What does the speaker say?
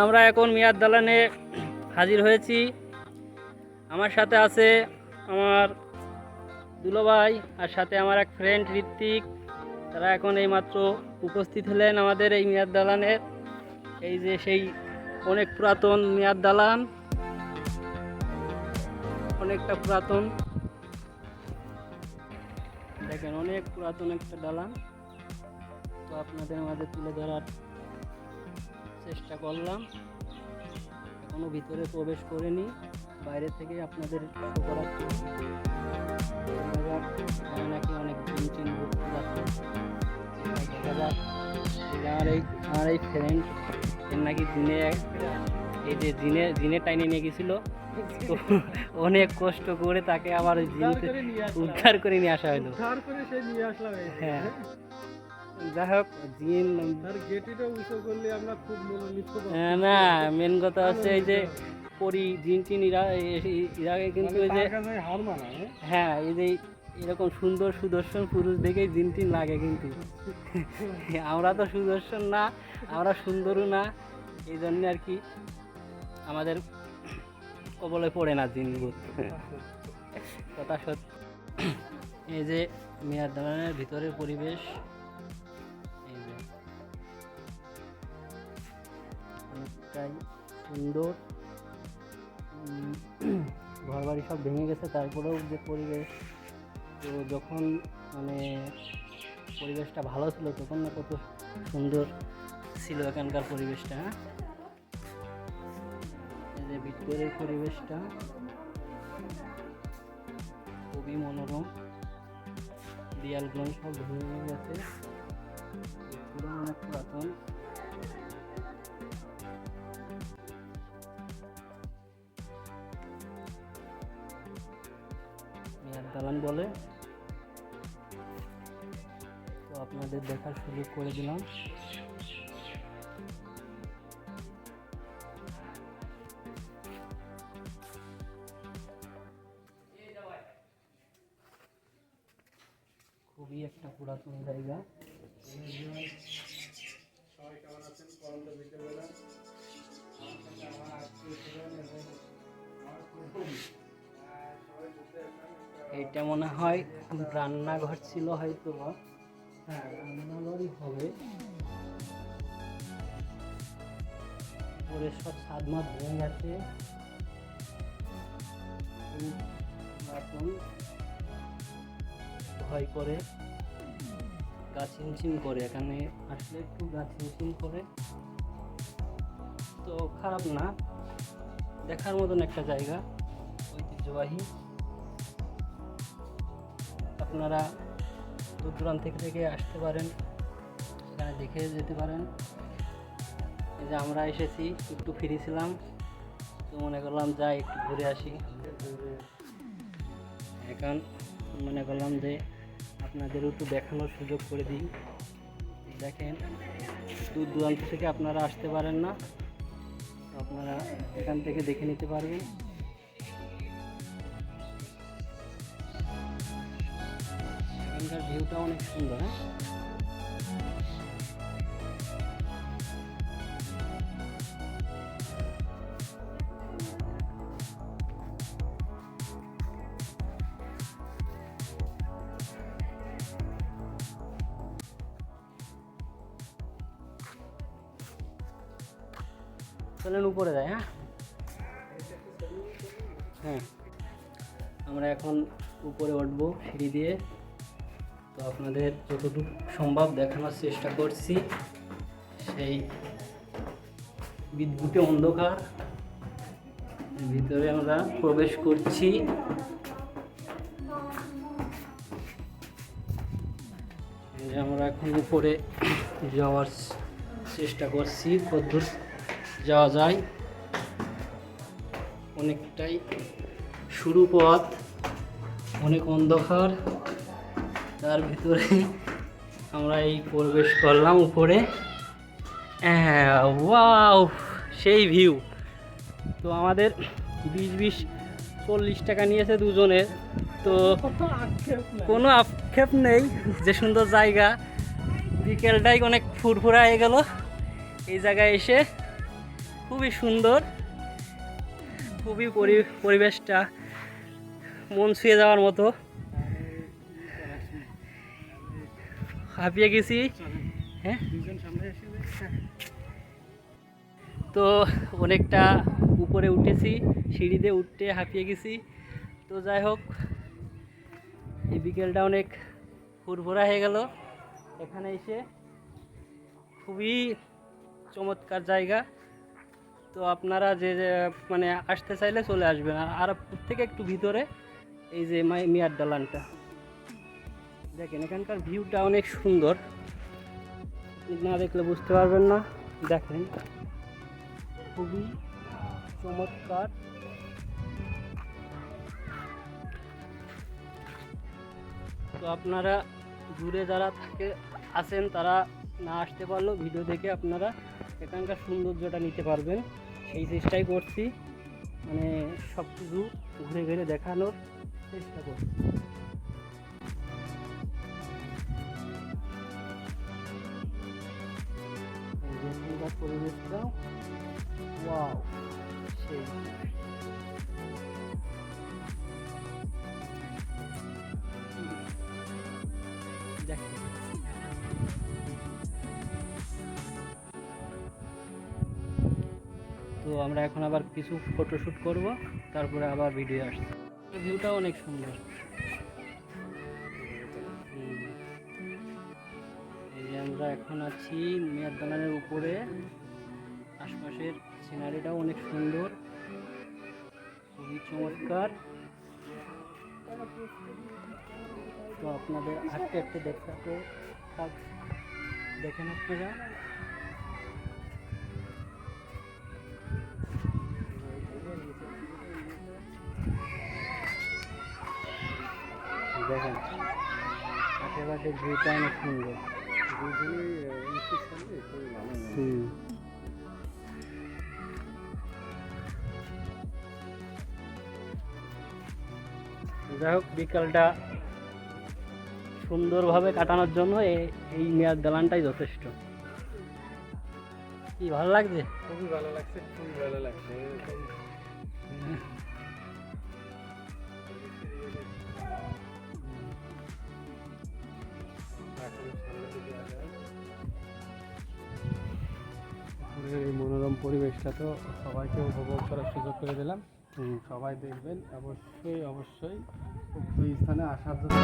আমরা এখন মিয়াদ দালানে হাজির হয়েছি। আমার সাথে আছে আমার দুলোভাই আর সাথে আমার এক ফ্রেন্ড ঋত্বিক। তারা এখন এইমাত্র উপস্থিত হলেন আমাদের এই মিয়াদ দালানের। এই যে সেই অনেক পুরাতন মিয়াদ দালান। অনেকটা পুরাতন। দেখেন, অনেক পুরাতন একটা দালান। তো আপনাদের মাঝে তুলে ধরার চেষ্টা করলাম। এখনও ভিতরে প্রবেশ করিনি। বাইরে থেকে আপনাদের এখানে নাকি অনেক ঘুরতে যাচ্ছে এই আমার এই আমার এই ফ্রেন্ড এর নাকি জিনে এই যে জিনে জিনে টাইনে নিয়ে গেছিল। অনেক কষ্ট করে তাকে আবার ওই জিন উদ্ধার করে নিয়ে আসা হলো। হ্যাঁ। যাই হোক জিন হব। হ্যাঁ, না মেন কথা হচ্ছে এই যে পরি জিন টিন ইরা কিন্তু মানে ওই যে হ্যাঁ? হ্যাঁ এই যে এরকম সুন্দর সুদর্শন পুরুষ দেখেই জিন টিন লাগে কিন্তু আমরা তো সুদর্শন না আমরা সুন্দরও না এই জন্য আর কি আমাদের কবলে পড়ে না জিন ভূত কথা সত্যি এই যে মিয়ার দালানের ভিতরের পরিবেশ অনেকটাই সুন্দর ঘর বাড়ি সব ভেঙে গেছে, তারপরেও যে পরিবেশ, তো যখন মানে পরিবেশটা ভালো ছিল, তখন না কত সুন্দর ছিল এখানকার পরিবেশটা হ্যাঁ? যে ভিতরের পরিবেশটা, খুবই মনোরম, দেয়ালগুলো সব ভেঙে গেছে, পুরো অনেক পুরাতন। দালান বলে তো আপনাদের দেখার সুযোগ করে দিলাম খুবই একটা পুরাতন জায়গা সবাই কেমন আছেন? আমার সাথে আমার আত্মীয় এবং আমার সবাই। এইটা মনে হয় রান্নাঘর ছিল হয়তো হ্যাঁ রান্নাঘরই হবে। পরে সব স্বাদ মাছ ভেঙে গেছে। ভয় করে। গা ছিমছিম করে, এখানে আসলে একটু গা ছিমছিম করে। তো খারাপ না। দেখার মতন একটা জায়গা। ঐতিহ্যবাহী। আপনারা দূর দূরান্ত থেকে থেকে আসতে পারেন এখানে দেখে যেতে পারেন। এই যে আমরা এসেছি, একটু ফ্রি ছিলাম, তো মনে করলাম যাই, একটু ঘুরে আসি। এখন মনে করলাম যে আপনাদেরও একটু দেখানোর সুযোগ করে দিই। দেখেন দূর দূরান্ত থেকে আপনারা আসতে পারেন না। আপনারা এখান থেকে দেখে নিতে পারবেন। এখানকার ভিউটা অনেক সুন্দর হ্যাঁ? চলেন উপরে যাই হ্যাঁ? হ্যাঁ। আমরা এখন উপরে উঠবো, সিঁড়ি দিয়ে। তো আপনাদের যতটুকু সম্ভব দেখানোর চেষ্টা করছি। সেই বিদ্যুতে অন্ধকার। ভিতরে আমরা প্রবেশ করছি। আমরা এখন উপরে যাওয়ার চেষ্টা করছি কদ্দূর যাওয়া যায়। অনেকটাই শুরু পথ, অনেক অন্ধকার। তার ভিতরে আমরা এই প্রবেশ করলাম উপরে। ওয়াও সেই ভিউ। তো আমাদের বিশ বিশ চল্লিশ টাকা নিয়েছে দুজনের। তো আক্ষেপ কোনো আক্ষেপ নেই যে সুন্দর জায়গা। বিকেলটাই অনেক ফুরফুরা হয়ে গেল। এই জায়গায় এসে খুবই সুন্দর খুবই পরি- পরিবেশটা মন ছুঁয়ে যাওয়ার মতো। হাঁপিয়ে গেছি। হ্যাঁ? তো অনেকটা উপরে উঠেছি, সিঁড়িতে উঠতে হাঁপিয়ে গেছি। তো যাই হোক, এই বিকেলটা অনেক ফুরফুরা হয়ে গেল। এখানে এসে খুবই চমৎকার জায়গা। তো আপনারা যে মানে আসতে চাইলে চলে আসবেন। আর থেকে একটু ভিতরে, এই যে মিয়ার দালানটা। দেখেন, এখানকার ভিউটা অনেক সুন্দর। না দেখলে বুঝতে পারবেন না। দেখেন, খুবই চমৎকার। তো আপনারা দূরে যারা থাকে, আছেন, তারা না আসতে পারলেও ভিডিও দেখে আপনারা এখানকার সৌন্দর্যটা নিতে পারবেন। সেই চেষ্টাই করছি। মানে সব কিছু ঘুরে ঘুরে দেখানোর চেষ্টা করছি। এখানকার পরিবেশটা ওয়াও সেই তো আমরা এখন আবার কিছু ফটোশ্যুট করব, তারপরে আবার ভিডিও আসছে। ভিউটা অনেক সুন্দর। আমরা এখন আছি মেয়ার দালানের উপরে। আশপাশের সিনারিটাও অনেক সুন্দর। খুবই চমৎকার। তো আপনাদের হাঁটতে হাঁটতে দেখাতে দেখেন আপনারা। দেখেন আশেপাশে ভিউটা অনেক সুন্দর। যাই হোক বিকালটা সুন্দরভাবে কাটানোর জন্য এই মেয়ার দালানটাই যথেষ্ট। কি ভালো লাগছে? খুবই ভালো লাগছে খুবই ভালো লাগছে। এই মনোরম পরিবেশটা তো সবাইকে উপভোগ করার সুযোগ করে দিলাম। হুম। সবাই দেখবেন অবশ্যই অবশ্যই। উক্ত স্থানে আসার জন্য